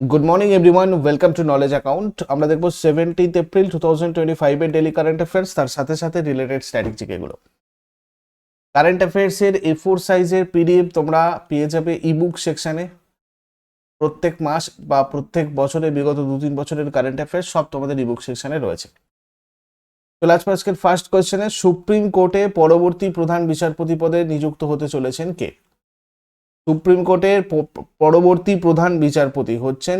Good morning everyone welcome to knowledge account আমরা দেখব seventeenth April two thousand twenty ফাইভের daily current affairs তার সাথে সাথে রিলেটেড স্ট্র্যাটেজিক এগুলো। কারেন্ট অ্যাফেয়ার্সের এ ফোর সাইজের পিডিএফ তোমরা পেয়ে যাবে ইবুক সেকশানে প্রত্যেক মাস বা প্রত্যেক বছরে, বিগত দু তিন বছরের কারেন্ট অ্যাফেয়ার্স সব তোমাদের ইবুক সেকশানে রয়েছে। চলে আসব আজকের ফার্স্ট কোয়েশ্চেনে সুপ্রিম কোর্টে পরবর্তী প্রধান বিচারপতি পদে নিযুক্ত হতে চলেছেন কে? সুপ্রিম কোর্টের পরবর্তী প্রধান বিচারপতি হচ্ছেন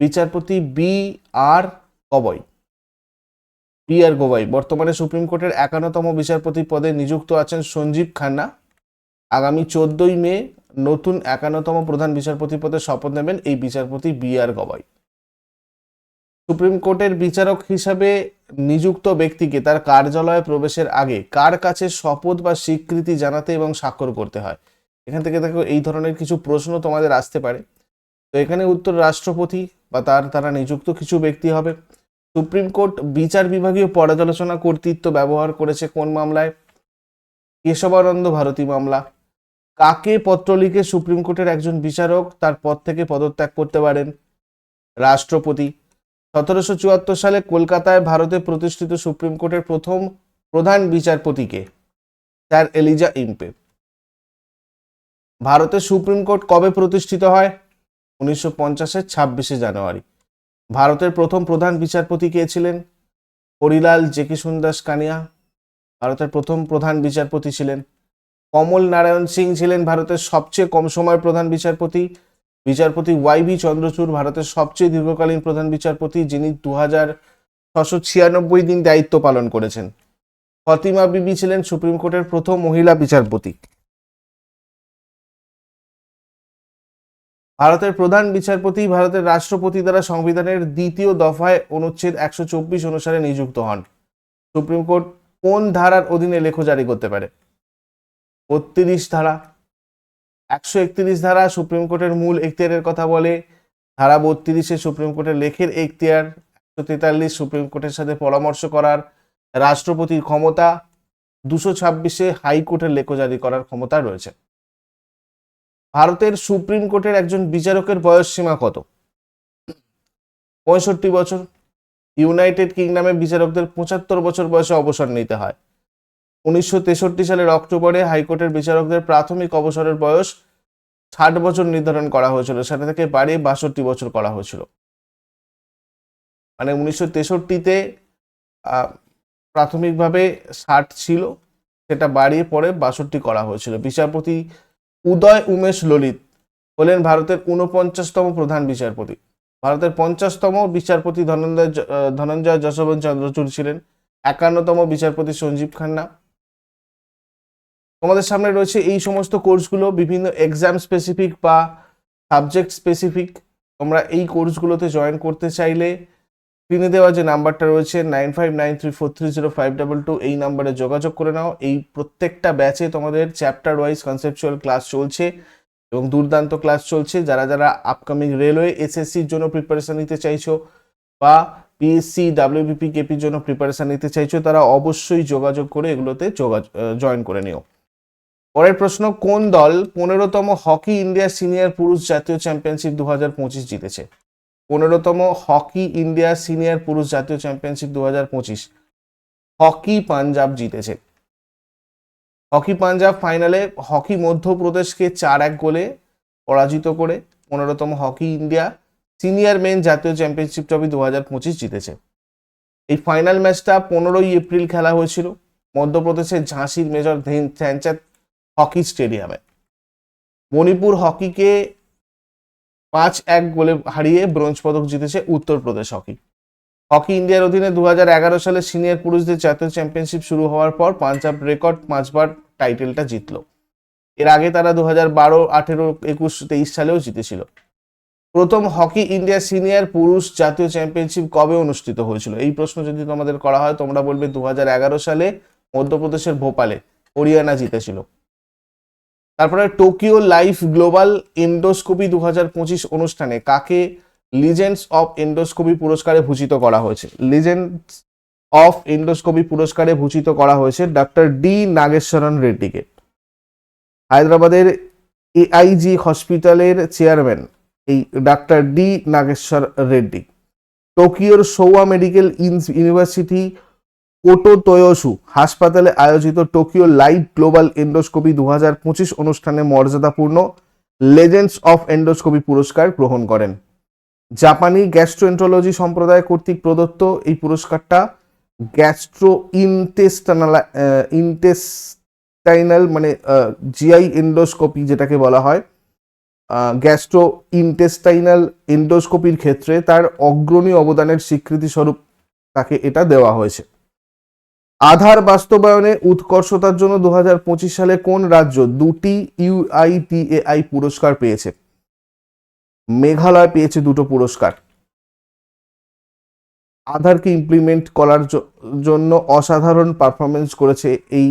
বিচারপতি বি আর গবই বি আর গবই বর্তমানে সুপ্রিম কোর্টের একান্নতম বিচারপতি পদে নিযুক্ত আছেন সঞ্জীব খান্না। আগামী চোদ্দই মে নতুন একান্নতম প্রধান বিচারপতি পদে শপথ নেবেন এই বিচারপতি বি আর গবই সুপ্রিম কোর্টের বিচারক হিসাবে নিযুক্ত ব্যক্তিকে তার কার্যালয়ে প্রবেশের আগে কার কাছে শপথ বা স্বীকৃতি জানাতে এবং স্বাক্ষর করতে হয়? এখান থেকে দেখো এই ধরনের কিছু প্রশ্ন তোমাদের আসতে পারে। তো এখানে উত্তর রাষ্ট্রপতি বা তার তারা নিযুক্ত কিছু ব্যক্তি হবে। সুপ্রিম কোর্ট বিচার বিভাগীয় পর্যালোচনা কর্তৃত্ব ব্যবহার করেছে কোন মামলায়? কেশবানন্দ ভারতী মামলা। কাকে পত্র লিখে সুপ্রিম কোর্টের একজন বিচারক তার পদ থেকে পদত্যাগ করতে পারেন? রাষ্ট্রপতি। সতেরোশো চুয়াত্তর সালে কলকাতায় ভারতে প্রতিষ্ঠিত সুপ্রিম কোর্টের প্রথম প্রধান বিচারপতিকে, স্যার এলিজা ইম্পে। ভারতের সুপ্রিম কোর্ট কবে প্রতিষ্ঠিত হয়? উনিশশো পঞ্চাশের ছাব্বিশে জানুয়ারি। ভারতের প্রথম প্রধান বিচারপতি কে ছিলেন? হরিলাল জেকি সুন্দাস কানিয়া। ভারতের প্রথম প্রধান বিচারপতি ছিলেন। কমল নারায়ণ সিং ছিলেন ভারতের সবচেয়ে কম সময়ের প্রধান বিচারপতি। বিচারপতি ওয়াই বি চন্দ্রচূড় ভারতের সবচেয়ে দীর্ঘকালীন প্রধান বিচারপতি, যিনি দু হাজার ছশো ছিয়ানব্বই দিন দায়িত্ব পালন করেছেন। ফতিমা বিবি ছিলেন সুপ্রিম কোর্টের প্রথম মহিলা বিচারপতি। ভারতের প্রধান বিচারপতি ভারতের রাষ্ট্রপতি দ্বারা সংবিধানের দ্বিতীয় দফায় অনুচ্ছেদ একশো চব্বিশ অনুসারে নিযুক্ত হন। সুপ্রিম কোর্ট কোন ধারার অধীনে লেখ জারি করতে পারে? বত্রিশ ধারা। একশো একত্রিশ ধারা সুপ্রিম কোর্টের মূল এখতিয়ারের কথা বলে, ধারা বত্রিশে সুপ্রিম কোর্টের লেখের এখতিয়ার, একশো তেতাল্লিশ সুপ্রিম কোর্টের সাথে পরামর্শ করার রাষ্ট্রপতির ক্ষমতা, দুশো ছাব্বিশে হাইকোর্টের লেখ জারি করার ক্ষমতা রয়েছে। ভারতের সুপ্রিম কোর্টের একজন বিচারকের বয়স সীমা কত? পঁয়ষট্টি বছর। ইউনাইটেড কিংডমে বিচারকদের পঁচাত্তর বছর বয়সে অবসর নিতে হয়। উনিশশো তেষট্টি সালের অক্টোবরে হাইকোর্টের বিচারকদের প্রাথমিক অবসরের বয়স ষাট বছর নির্ধারণ করা হয়েছিল। সেটা থেকে বাড়িয়ে বাষট্টি বছর করা হয়েছিল। মানে উনিশশো তেষট্টিতে প্রাথমিকভাবে ষাট ছিল, সেটা বাড়িয়ে পরে বাষট্টি করা হয়েছিল। বিচারপতি উদয় উমেশ ললিত হলেন ভারতের ঊনপঞ্চাশতম প্রধান বিচারপতি। ভারতের পঞ্চাশতম বিচারপতি ধনঞ্জয় ধনঞ্জয় যশবন্ত চন্দ্রচূড় ছিলেন। একান্নতম বিচারপতি সঞ্জীব খান্না। তোমাদের সামনে রয়েছে এই সমস্ত কোর্সগুলো, বিভিন্ন এক্সাম স্পেসিফিক বা সাবজেক্ট স্পেসিফিক তোমরা এই কোর্সগুলোতে জয়েন করতে চাইলে স্ক্রিনে দেওয়া যে নাম্বারটা রয়েছে nine five nine three four three zero five double two, এই নাম্বারে যোগাযোগ করে নাও। এই প্রত্যেকটা ব্যাচে তোমাদের চ্যাপ্টার ওয়াইজ কনসেপচুয়াল ক্লাস চলছে এবং দুর্দান্ত ক্লাস চলছে। যারা যারা আপকামিং রেলওয়ে এসএসসির জন্য প্রিপারেশন নিতে চাইছো বা পিএসসি ডাব্লিউবিপি কেপির জন্য প্রিপারেশন নিতে চাইছো, তারা অবশ্যই যোগাযোগ করে এগুলোতে যোগাযোগ জয়েন করে নিও। পরের প্রশ্ন, কোন দল পনেরোতম হকি ইন্ডিয়া সিনিয়র পুরুষ জাতীয় চ্যাম্পিয়নশিপ দু হাজার পঁচিশ জিতেছে? পনেরোতম হকি ইন্ডিয়া সিনিয়র পুরুষ জাতীয় চ্যাম্পিয়নশিপ দু হাজার পঁচিশ। হকি পাঞ্জাব জিতেছে। হকি পাঞ্জাব ফাইনালে হকি মধ্যপ্রদেশকে চার এক গোলে পরাজিত করে পনেরোতম হকি ইন্ডিয়া সিনিয়র মেন জাতীয় চ্যাম্পিয়নশিপ ট্রফি দু হাজার পঁচিশ জিতেছে। এই ফাইনাল ম্যাচটা পনেরোই এপ্রিল খেলা হয়েছিল মধ্যপ্রদেশের ঝাঁসির মেজর ধ্যান- ধ্যানচাঁদ হকি স্টেডিয়ামে। মণিপুর হকিকে পাঁচ এক গোলে হারিয়ে ব্রোঞ্জ পদক জিতেছে উত্তরপ্রদেশ হকি। হকি ইন্ডিয়ার অধীনে দুহাজার এগারো সালে সিনিয়র পুরুষদের জাতীয় চ্যাম্পিয়নশিপ শুরু হওয়ার পর পাঞ্জাব রেকর্ড পাঁচবার টাইটেলটা জিতলো। এর আগে তারা দু হাজার বারো, আঠেরো, একুশ, তেইশ সালেও জিতেছিল। প্রথম হকি ইন্ডিয়া সিনিয়র পুরুষ জাতীয় চ্যাম্পিয়নশিপ কবে অনুষ্ঠিত হয়েছিল? এই প্রশ্ন যদি তোমাদের করা হয়, তোমরা বলবে দু হাজার এগারো সালে মধ্যপ্রদেশের ভোপালে। হরিয়ানা জিতেছিল। তারপরে টোকিও লাইফ গ্লোবাল এন্ডোস্কোপি দু অনুষ্ঠানে কাকে লিজেন্ডস অফ এন্ডোস্কোপি পুরস্কারে ভূষিত করা হয়েছে? লিজেন্ডস অফ এন্ডোস্কোপি পুরস্কারে ভূষিত করা হয়েছে ডক্টর ডি নাগেশ্বরন রেড্ডিকে। হায়দ্রাবাদের এআইজি হসপিটালের চেয়ারম্যান এই doctor D Nageshwar Reddy. টোকিওর Showa medical university Koto Toyosu হাসপাতালে আয়োজিত টোকিও লাইভ গ্লোবাল এন্ডোস্কোপি দু পঁচিশ অনুষ্ঠানে মর্যাদাপূর্ণ লেজেন্ডস অফ এন্ডোস্কোপি পুরস্কার গ্রহণ করেন। জাপানি গ্যাস্ট্রোএন্ট্রোলজি সম্প্রদায় কর্তৃক প্রদত্ত এই পুরস্কারটা গ্যাস্ট্রো ইনটেস্টানাল ইনটেস্টাইনাল মানে জিআই এন্ডোস্কোপি যেটাকে বলা হয় গ্যাস্ট্রো ইনটেস্টাইনাল এন্ডোস্কোপির ক্ষেত্রে তার অগ্রণী অবদানের স্বীকৃতিস্বরূপ তাকে এটা দেওয়া হয়েছে। আধার বাস্তবায়নে উৎকর্ষতার জন্য দু হাজার পঁচিশ সালে কোন রাজ্য দুটি ইউআইপিএআই পুরস্কার পেয়েছে? মেঘালয় পেয়েছে দুটো পুরস্কার। আধারকে ইমপ্লিমেন্ট করার জন্য অসাধারণ পারফরমেন্স করেছে এই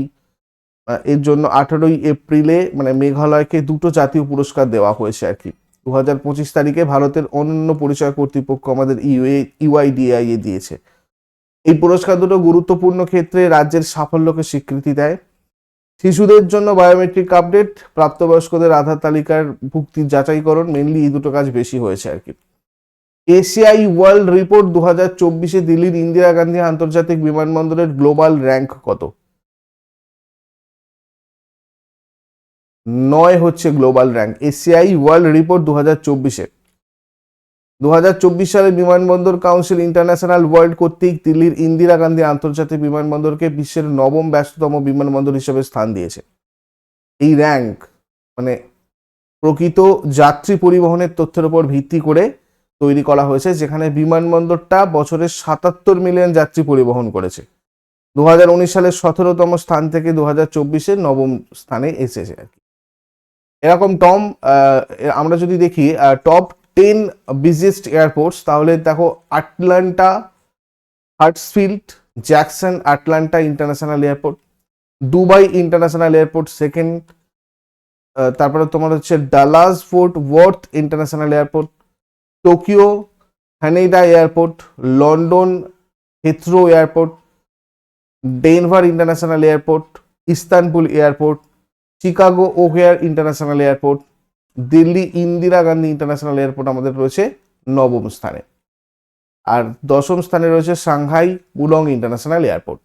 এর জন্য আঠারোই এপ্রিলে মানে মেঘালয়কে দুটো জাতীয় পুরস্কার দেওয়া হয়েছে আর কি। দু হাজার পঁচিশ তারিখে ভারতের অনন্য পরিচয় কর্তৃপক্ষ আমাদের ইউএ ইউআইডিআই এ দিয়েছে। এই পুরস্কার দুটো গুরুত্বপূর্ণ ক্ষেত্রে রাজ্যের সাফল্যকে স্বীকৃতি দেয়। শিশুদের জন্য বায়োমেট্রিক আপডেট প্রাপ্তবয়স্কদের আধার তালিকার ভুক্তির যাচাইকরণ মেনলি এই দুটো কাজ বেশি হয়েছে আর কি। এশিয়াই ওয়ার্ল্ড রিপোর্ট দু হাজার চব্বিশে দিল্লির ইন্দিরা গান্ধী আন্তর্জাতিক বিমানবন্দরের গ্লোবাল র্যাঙ্ক কত? নয় হচ্ছে গ্লোবাল র্যাঙ্ক। এশিয়াই ওয়ার্ল্ড রিপোর্ট দু হাজার চব্বিশে। দু হাজার চব্বিশ সালে বিমানবন্দর কাউন্সিল ইন্টারন্যাশনাল ওয়ার্ল্ড কর্তৃক দিল্লির ইন্দিরা গান্ধী আন্তর্জাতিক বিমানবন্দরকে বিশ্বের নবম ব্যস্ততম বিমানবন্দর হিসেবে স্থান দিয়েছে। এই র্যাঙ্ক মানে প্রকৃত যাত্রী পরিবহনের তথ্যের উপর ভিত্তি করে তৈরি করা হয়েছে, যেখানে বিমানবন্দরটা বছরে সাতাত্তর মিলিয়ন যাত্রী পরিবহন করেছে। দু হাজার উনিশ সালের সতেরোতম স্থান থেকে দু হাজার নবম স্থানে এসেছে আর কি। এরকম টম আমরা যদি দেখি টপ টেন বিজিয়েস্ট এয়ারপোর্টস তাহলে দেখো Atlanta Hartsfield Jackson Atlanta international airport Dubai international airport second তারপরে তোমার হচ্ছে Dallas Fort Worth international airport Tokyo Haneda airport London Heathrow airport Denver international airport Istanbul airport Chicago O'Hare international airport Delhi Indira Gandhi international airport আমাদের রয়েছে নবম স্থানে। আর দশম স্থানে রয়েছে সাংহাই উলং ইন্টারন্যাশনাল এয়ারপোর্ট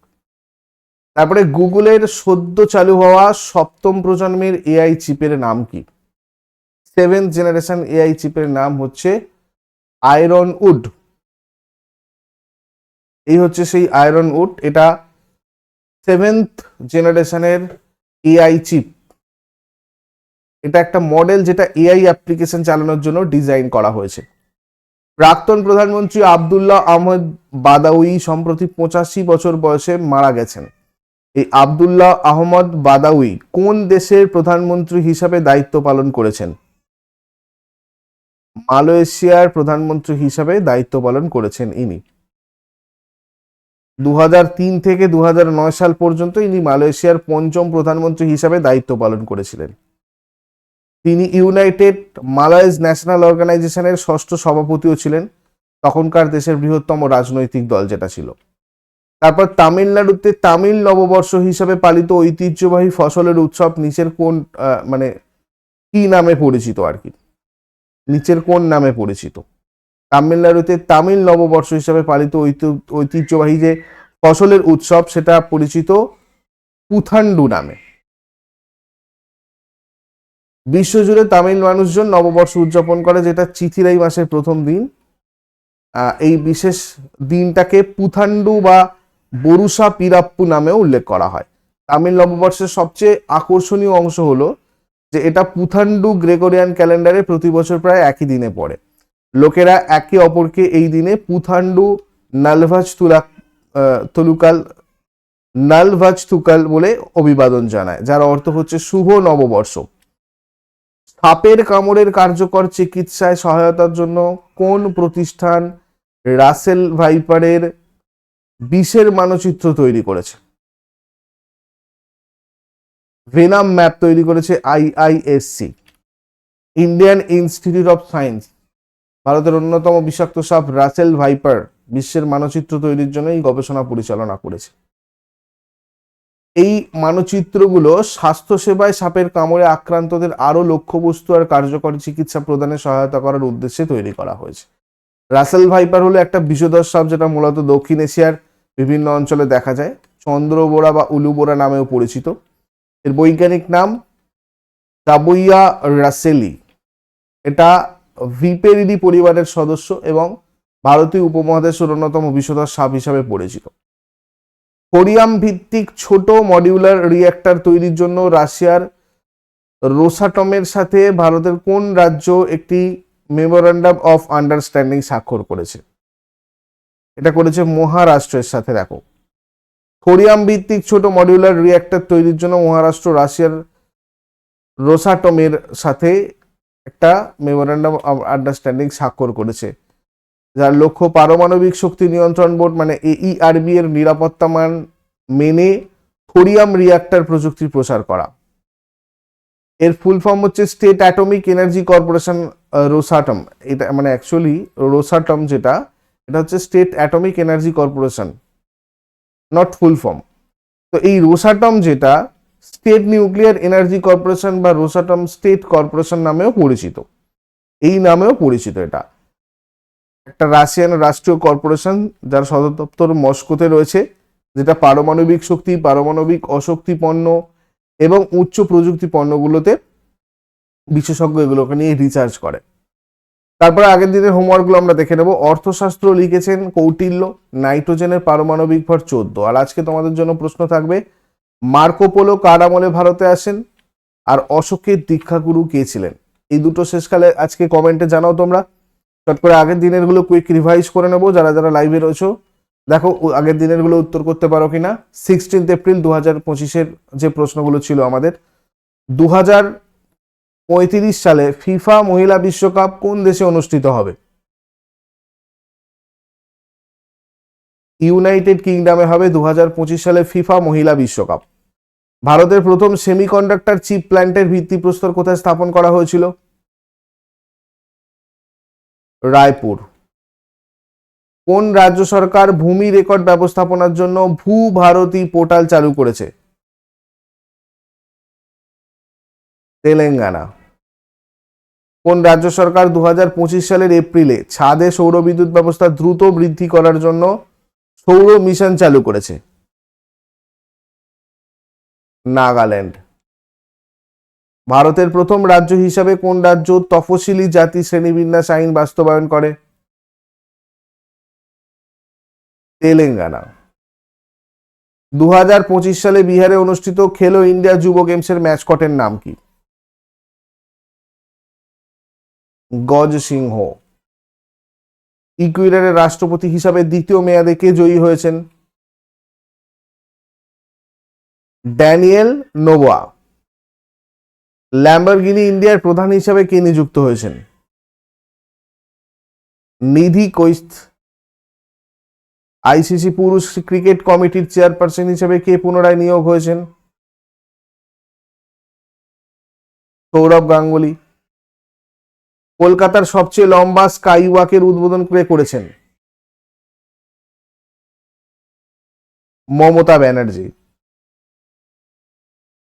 তারপরে গুগলের সদ্য চালু হওয়া সপ্তম প্রজন্মের এআই চিপের নাম কি? সেভেন্থ জেনারেশন এআই চিপের নাম হচ্ছে আয়রন উড এই হচ্ছে সেই আয়রন উড এটা সেভেন্থ জেনারেশনের এআই চিপ। এটা একটা মডেল যেটা এআই অ্যাপ্লিকেশন চালানোর জন্য ডিজাইন করা হয়েছে। প্রাক্তন প্রধানমন্ত্রী আবদুল্লাহ আহমদ বাদাউই সম্প্রতি পঁচাশি বছর বয়সে মারা গেছেন। এই আবদুল্লাহ আহমদ বাদাউই কোন দেশের প্রধানমন্ত্রী হিসাবে দায়িত্ব পালন করেছেন? মালয়েশিয়ার প্রধানমন্ত্রী হিসাবে দায়িত্ব পালন করেছেন ইনি। দু হাজার তিন থেকে দু হাজার নয় সাল পর্যন্ত ইনি মালয়েশিয়ার পঞ্চম প্রধানমন্ত্রী হিসাবে দায়িত্ব পালন করেছিলেন। তিনি ইউনাইটেড মালয়েজ ন্যাশনাল অর্গানাইজেশনের ষষ্ঠ সভাপতিও ছিলেন। তখনকার দেশের বৃহত্তম রাজনৈতিক দল যেটা ছিল। তারপর তামিলনাড়ুতে তামিল নববর্ষ হিসাবে পালিত ঐতিহ্যবাহী ফসলের উৎসব নিচের কোন মানে কি নামে পরিচিত আর কি? নিচের কোন নামে পরিচিত। তামিলনাড়ুতে তামিল নববর্ষ হিসাবে পালিত ঐতি- ঐতিহ্যবাহী যে ফসলের উৎসব সেটা পরিচিত পুথান্ডু নামে। বিশ্বজুড়ে তামিল মানুষজন নববর্ষ উদযাপন করে, যেটা চিথিরাই মাসের প্রথম দিন। এই বিশেষ দিনটাকে পুথান্ডু বা বরুষা পিরাপ্পু নামেও উল্লেখ করা হয়। তামিল নববর্ষের সবচেয়ে আকর্ষণীয় অংশ হলো যে এটা পুথান্ডু গ্রেগরিয়ান ক্যালেন্ডারে প্রতি বছর প্রায় একই দিনে পড়ে। লোকেরা একে অপরকে এই দিনে পুথান্ডু নালভাজ তুলা তলুকাল নালভাজ তুকাল বলে অভিবাদন জানায়, যার অর্থ হচ্ছে শুভ নববর্ষ। সাপের কামড়ের কার্যকর চিকিৎসায় সহায়তার জন্য কোন প্রতিষ্ঠান রাসেল ভাইপারের বিষের মানচিত্র তৈরি করেছে? ভেনাম ম্যাপ তৈরি করেছে IISc Indian Institute of Science, ভারতের অন্যতম বিষাক্ত সাপ রাসেল ভাইপার, বিশ্বের মানচিত্র তৈরির জন্য এই গবেষণা পরিচালনা করেছে। এই মানচিত্রগুলো স্বাস্থ্যসেবায় সাপের কামড়ে আক্রান্তদের আরও লক্ষ্যবস্তু আর কার্যকরী চিকিৎসা প্রদানে সহায়তা করার উদ্দেশ্যে তৈরি করা হয়েছে। রাসেল ভাইপার হলো একটা বিষধর সাপ যেটা মূলত দক্ষিণ এশিয়ার বিভিন্ন অঞ্চলে দেখা যায়। চন্দ্রবোরা বা উলুবোরা নামেও পরিচিত। এর বৈজ্ঞানিক নাম টাবুইয়া রাসেলি। এটা ভিপেরিডি পরিবারের সদস্য এবং ভারতীয় উপমহাদেশের অন্যতম বিষধর সাপ হিসাবে পরিচিত। কোরিয়াম ভিত্তিক ছোট মডিউলার রিঅ্যাক্টর তৈরির জন্য রাশিয়ার রোসাটমের সাথে ভারতের কোন রাজ্য একটি মেমোরান্ডাম অফ আন্ডারস্ট্যান্ডিং স্বাক্ষর করেছে? এটা করেছে মহারাষ্ট্রের সাথে, দেখো। কোরিয়াম ভিত্তিক ছোট মডিউলার রিঅ্যাক্টর তৈরির জন্য মহারাষ্ট্র রাশিয়ার রোসাটমের সাথে একটা মেমোরান্ডাম অফ আন্ডারস্ট্যান্ডিং স্বাক্ষর করেছে। যার লক্ষ্য পারমাণবিক শক্তি নিয়ন্ত্রণ বোর্ড মানে এইআরবি এর নিরাপত্তা মান মেনে থোরিয়াম রিয়াক্টর প্রযুক্তির প্রসার করা। এর ফুল ফর্ম হচ্ছে state atomic energy corporation Rosatom এটা মানে অ্যাকচুয়ালি রোসাটম যেটা, এটা হচ্ছে state atomic energy corporation not full form তো এই রোসাটম যেটা স্টেট নিউক্লিয়ার এনার্জি কর্পোরেশন বা রোসাটম স্টেট কর্পোরেশন নামেও পরিচিত। এই নামেও পরিচিত এটা। একটা রাশিয়ান রাষ্ট্রীয় কর্পোরেশন যার সদর দপ্তর মস্কোতে রয়েছে, যেটা পারমাণবিক শক্তি, পারমাণবিক অশক্তি পণ্য এবং উচ্চ প্রযুক্তি পণ্যগুলোতে বিশেষজ্ঞ এগুলোকে নিয়ে রিসার্চ করে। তারপরে আগের দিনের হোমওয়ার্কগুলো আমরা দেখে নেব। অর্থশাস্ত্র লিখেছেন কৌটিল্য, নাইট্রোজেনের পারমাণবিক ভর চোদ্দ। আর আজকে তোমাদের জন্য প্রশ্ন থাকবে মার্কোপোলো কার আমলে ভারতে আসেন? আর অশোকের দীক্ষাগুরু কে ছিলেন? এই দুটো শেষকালে আজকে কমেন্টে জানাও তোমরা। চট করে আগের দিনেরগুলো কুইক রিভাইজ করে নেব, যারা যারা লাইভে রয়েছো। দেখো আগের দিনেরগুলো উত্তর করতে পারো কি না সিক্সটিন্থ এপ্রিল দু হাজার পঁচিশের যে প্রশ্নগুলো ছিল আমাদের দু হাজার পঁয়ত্রিশ সালে ফিফা মহিলা বিশ্বকাপ কোন দেশে অনুষ্ঠিত হবে? ইউনাইটেড কিংডমে হবে দু হাজার পঁচিশ সালে ফিফা মহিলা বিশ্বকাপ। ভারতের প্রথম সেমিকন্ডাক্টর চিপ প্ল্যান্টের ভিত্তিপ্রস্তর কোথায় স্থাপন করা হয়েছিল? রায়পুর। কোন রাজ্য সরকার ভূমি রেকর্ড ব্যবস্থাপনার জন্য ভূ ভারতী পোর্টাল চালু করেছে? তেলেঙ্গানা। কোন রাজ্য সরকার দু হাজার পঁচিশ সালের এপ্রিলে ছাদে সৌর বিদ্যুৎ ব্যবস্থা দ্রুত বৃদ্ধি করার জন্য সৌর মিশন চালু করেছে? নাগাল্যান্ড। ভারতের প্রথম রাজ্য হিসাবে কোন রাজ্য তফসিলি জাতি শ্রেণীবিন্যাস আইন বাস্তবায়ন করে? তেলেঙ্গানা। দু হাজার পঁচিশ সালে বিহারে অনুষ্ঠিত খেলো ইন্ডিয়া যুব গেমসের ম্যাচকটের নাম কি? গজ সিংহ ইকুইডারের রাষ্ট্রপতি হিসাবে দ্বিতীয় মেয়াদে কে জয়ী হয়েছেন? Daniel Nova. ল্যাম্বরগিনি ইন্ডিয়ার প্রধান হিসাবে কে নিযুক্ত হয়েছেন? নিধি কৈস্ত। আইসিসি পুরুষ ক্রিকেট কমিটির চেয়ারপারসন হিসেবে কে পুনরায় নিয়োগ হয়েছেন? সৌরভ গাঙ্গুলি। কলকাতার সবচেয়ে লম্বা স্কাই ওয়াকের উদ্বোধন করে করেছেন? মমতা ব্যানার্জি।